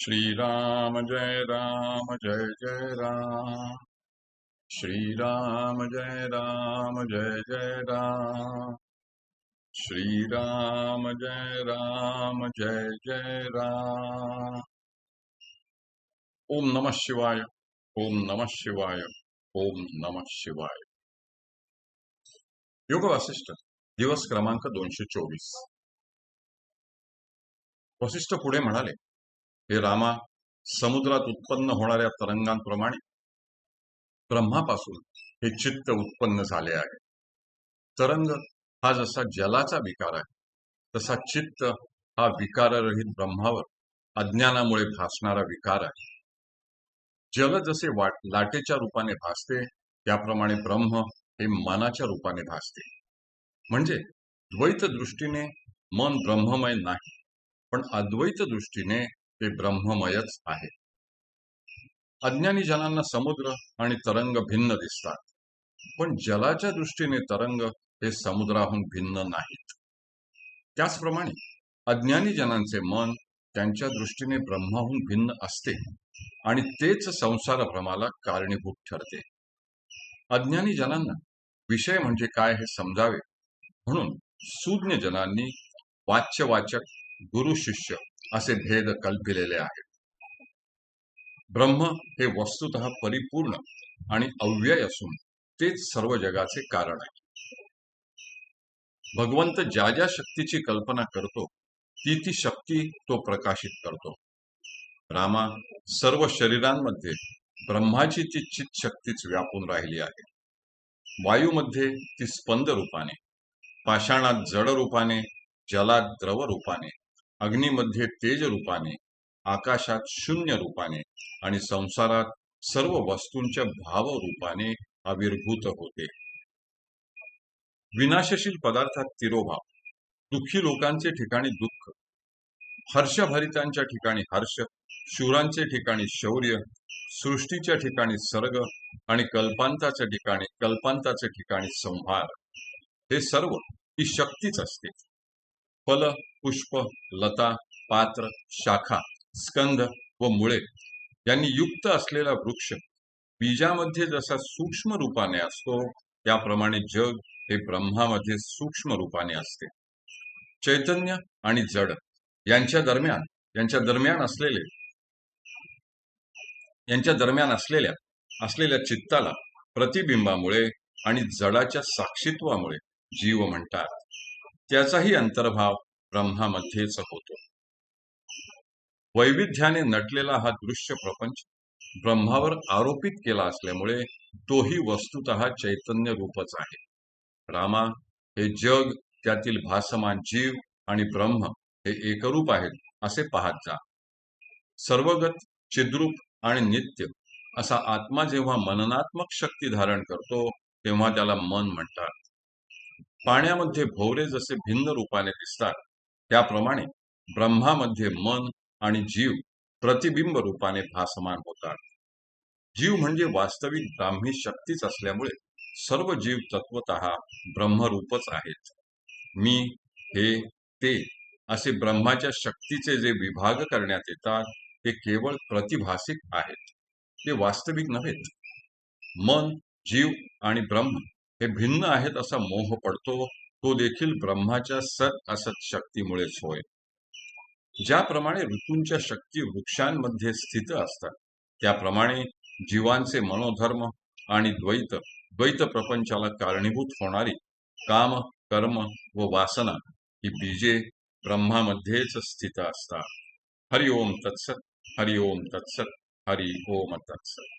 श्रीराम जय राम जय जय राम। श्रीराम जय राम जय जय राम। श्रीराम जय राम जय जय राम। ओम नमः शिवाय ओम नमः शिवाय ओम नमः शिवाय। योग वासिष्ठ दिवस क्रमांक दोनशे चोवीस। वसिष्ठ पुढे म्हणाले हे रामा समुद्रात उत्पन्न होणाऱ्या तरंगांप्रमाणे ब्रह्मापासून हे चित्त उत्पन्न झाले आहे. तरंग हा जसा जलाचा विकार आहे तसा चित्त हा विकाररहित ब्रह्मावर अज्ञानामुळे भासणारा विकार आहे. जल जसे वाट लाटेच्या रूपाने भासते त्याप्रमाणे ब्रह्म हे मनाच्या रूपाने भासते. म्हणजे द्वैत दृष्टीने मन ब्रह्ममय नाही पण अद्वैत दृष्टीने ते ब्रह्ममयच आहे. अज्ञानी जनांना समुद्र आणि तरंग भिन्न दिसतात. पण जलाच्या दृष्टीने तरंग हे समुद्राहून भिन्न नाहीत. त्याचप्रमाणे अज्ञानी जनांचे मन त्यांच्या दृष्टीने ब्रह्माहून भिन्न असते आणि तेच संसार भ्रमाला कारणीभूत ठरते. अज्ञानी जनांना विषय म्हणजे काय हे समजावे म्हणून सुज्ञ जनांनी वाच्यवाचक गुरु शिष्य असे भेद कल्पिलेले आहेत. ब्रह्म हे वस्तुत परिपूर्ण आणि अव्यय असून तेच सर्व जगाचे कारण आहे. भगवंत ज्या ज्या शक्तीची कल्पना करतो ती ती शक्ती तो प्रकाशित करतो. रामा सर्व शरीरांमध्ये ब्रह्माची ती चित शक्तीच व्यापून राहिली आहे. वायूमध्ये ती स्पंद रूपाने पाषाणात जड रूपाने जलात द्रव रूपाने अग्निमध्ये तेज रूपाने आकाशात शून्य रूपाने आणि संसारात सर्व वस्तूंच्या भाव रूपाने आविर्भूत होते. विनाशशील पदार्थात तिरोभाव दुःखी लोकांचे ठिकाणी दुःख हर्षभरितांच्या ठिकाणी हर्ष शूरांचे ठिकाणी शौर्य सृष्टीच्या ठिकाणी सर्ग आणि कल्पांताच्या ठिकाणी कल्पांताच्या ठिकाणी संहार हे सर्व ही शक्तीच असते. फल पुष्प लता पात्र शाखा स्कंद व मुळे यांनी युक्त असलेला वृक्ष बीजामध्ये जसा सूक्ष्म रूपाने असतो त्याप्रमाणे जग हे ब्रह्मामध्ये सूक्ष्म रूपाने असते. चैतन्य आणि जड यांच्या दरम्यान यांच्या दरम्यान असलेले यांच्या दरम्यान असलेल्या असलेल्या चित्ताला प्रतिबिंबामुळे आणि जडाच्या साक्षित्वामुळे जीव म्हणतात. त्याचाही अंतर्भाव ब्रह्मामध्येच होतो. वैविध्याने नटलेला हा दृश्य प्रपंच ब्रह्मावर आरोपित केला असल्यामुळे तोही वस्तुत चैतन्य रूपच आहे. रामा हे जग त्यातील भासमान जीव आणि ब्रह्म हे एकरूप आहेत असे पाहत जा. सर्वगत चिद्रूप आणि नित्य असा आत्मा जेव्हा मननात्मक शक्ती धारण करतो तेव्हा त्याला मन म्हणतात. पाण्यामध्ये भोवरे जसे भिन्न रूपाने दिसतात त्याप्रमाणे ब्रह्मामध्ये मन आणि जीव प्रतिबिंब रूपाने भासमान होतात. जीव म्हणजे वास्तविक ब्राह्मी शक्तीच असल्यामुळे सर्व जीव तत्वत ब्रह्मरूपच आहेत. मी हे ते असे ब्रह्माच्या शक्तीचे जे विभाग करण्यात येतात ते केवळ प्रतिभासिक आहेत. ते वास्तविक नव्हेत मन जीव आणि ब्रह्म हे भिन्न आहेत असा मोह पडतो तो देखील ब्रह्माच्या सत असत शक्तीमुळेच होय. ज्याप्रमाणे ऋतूंच्या शक्ती वृक्षांमध्ये स्थित असतात त्याप्रमाणे जीवांचे मनोधर्म आणि द्वैत द्वैत प्रपंचाला कारणीभूत होणारी काम कर्म व वासना ही बीजे ब्रह्मामध्येच स्थित असतात. हरिओम तत्सत हरिओम तत्सत हरि ओम तत्सत.